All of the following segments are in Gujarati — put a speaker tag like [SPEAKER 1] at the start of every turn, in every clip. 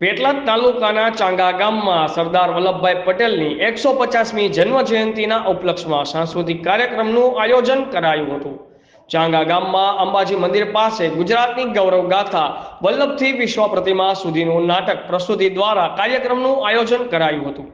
[SPEAKER 1] પેટલાદ તાલુકાના ચાંગા ગામમાં સરદાર વલ્લભભાઈ પટેલની એકસો પચાસમી જન્મ જયંતિના ઉપલક્ષમાં સાંસ્કૃતિક કાર્યક્રમનું આયોજન કરાયું હતું. ચાંગા ગામમાં અંબાજી મંદિર પાસે ગુજરાતની ગૌરવ ગાથા વલ્લભથી વિશ્વ પ્રતિમા સુધીનું નાટક પ્રસ્તુતિ દ્વારા કાર્યક્રમનું આયોજન કરાયું હતું.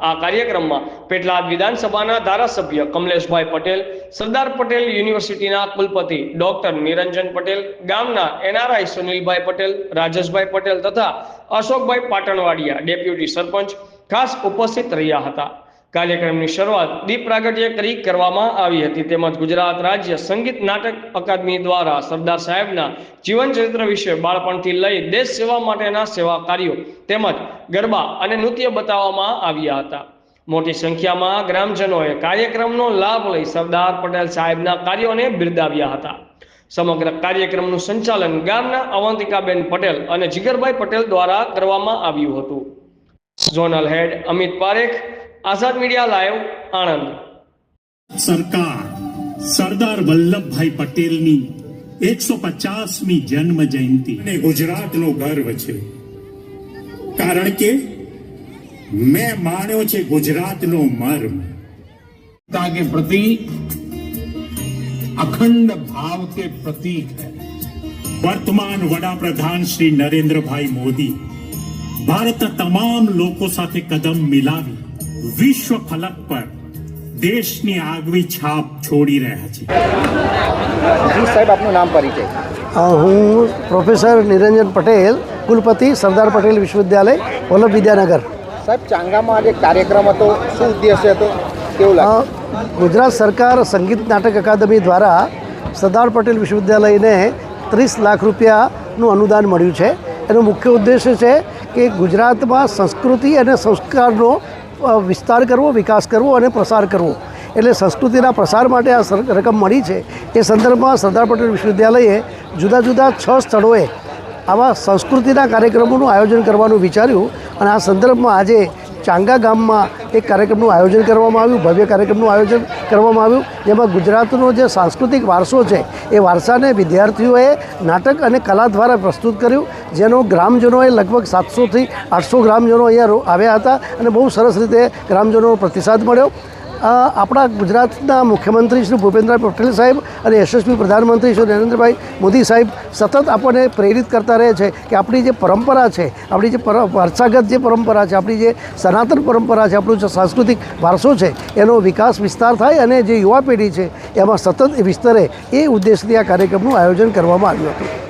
[SPEAKER 1] આ કાર્યક્રમમાં પેટલાદ વિધાનસભાના ધારાસભ્ય કમલેશભાઈ પટેલ, સરદાર પટેલ યુનિવર્સિટીના કુલપતિ ડોક્ટર નિરંજન પટેલ, ગામના એનઆરઆઈ સુનિલભાઈ પટેલ, રાજેશભાઈ પટેલ તથા અશોકભાઈ પાટણવાડિયા ડેપ્યુટી સરપંચ ખાસ ઉપસ્થિત રહ્યા હતા. કાર્યક્રમની શરૂઆત દીપ પ્રાગટ્ય કરી કરવામાં આવી હતી. તેમજ ગુજરાત રાજ્ય સંગીત નાટક અકાદમી દ્વારા સરદાર સાહેબના જીવનચરિત્ર વિશે બાળપણથી લઈ દેશ સેવા માટેના સેવા કાર્યો તેમજ ગરબા અને નૃત્ય બતાવવામાં આવ્યા હતા. મોટી સંખ્યામાં ગ્રામજનોએ કાર્યક્રમનો લાભ લઈ સરદાર પટેલ સાહેબના કાર્યોને બિરદાવ્યા હતા. સમગ્ર કાર્યક્રમનું સંચાલન ગામના અવંતિકાબેન પટેલ અને જીગરભાઈ પટેલ દ્વારા કરવામાં આવ્યું હતું. Zonal head Amit Parekh Azad media live Anand.
[SPEAKER 2] સરકાર સરદાર વલ્લભભાઈ પટેલની એકસો પચાસમી જન્મ જયંતિ અને ગુજરાતનો ગર્વ છે. કારણ કે મેં માણ્યો છે ગુજરાતનો મર્મ.
[SPEAKER 3] કે પ્રતિ અખંડ ભાવ કે પ્રતીક
[SPEAKER 2] વર્તમાન વડાપ્રધાન શ્રી નરેન્દ્રભાઈ મોદી ભારત તમામ લોકો સાથે કદમ મિલાવી વિશ્વ ફલક પર દેશની આગવી છાપ છોડી રહ્યા છે.
[SPEAKER 4] સાહેબ આપનું નામ પરિચય.
[SPEAKER 5] હું પ્રોફેસર નિરંજન પટેલ કુલપતિ સરદાર પટેલ વિશ્વવિદ્યાલય વલ્લભ વિદ્યાનગર.
[SPEAKER 4] સાહેબ ચાંગામાં આજે કાર્યક્રમ હતો. શું ઉદ્દેશ્ય હતો? કેવું લાગે
[SPEAKER 5] ગુજરાત સરકાર સંગીત નાટક અકાદમી દ્વારા સરદાર પટેલ વિશ્વવિદ્યાલયને ત્રીસ લાખ રૂપિયાનું અનુદાન મળ્યું છે. એનો મુખ્ય ઉદ્દેશ્ય છે કે ગુજરાતમાં સંસ્કૃતિ અને સંસ્કારનો વિસ્તાર કરવો, વિકાસ કરવો અને પ્રસાર કરવો. એટલે સંસ્કૃતિના પ્રસાર માટે આ રકમ મળી છે. એ સંદર્ભમાં સરદાર પટેલ વિશ્વવિદ્યાલયે જુદા જુદા છ સ્થળોએ આવા સંસ્કૃતિના કાર્યક્રમોનું આયોજન કરવાનું વિચાર્યું. અને આ સંદર્ભમાં આજે ચાંગા ગામમાં એક કાર્યક્રમનું આયોજન કરવામાં આવ્યું, ભવ્ય કાર્યક્રમનું આયોજન કરવામાં આવ્યું. જેમાં ગુજરાતનો જે સાંસ્કૃતિક વારસો છે, એ વારસાને વિદ્યાર્થીઓએ નાટક અને કલા દ્વારા પ્રસ્તુત કર્યું, જેનો ગ્રામજનોએ લગભગ સાતસોથી આઠસો ગ્રામજનો અહીંયા આવ્યા હતા અને બહુ સરસ રીતે ગ્રામજનોનો પ્રતિસાદ મળ્યો. આપણા ગુજરાતના મુખ્યમંત્રી શ્રી ભૂપેન્દ્ર પટેલ સાહેબ અને યશસ્વી પ્રધાનમંત્રી શ્રી નરેન્દ્રભાઈ મોદી સાહેબ સતત આપણને પ્રેરિત કરતા રહે છે કે આપણી જે પરંપરા છે, આપણી જે વારસાગત જે પરંપરા છે, આપણી જે સનાતન પરંપરા છે, આપણું જે સાંસ્કૃતિક વારસો છે, એનો વિકાસ વિસ્તાર થાય અને જે યુવા પેઢી છે, એમાં સતત વિસ્તરે એ ઉદ્દેશથી આ કાર્યક્રમનું આયોજન કરવામાં આવ્યું હતું.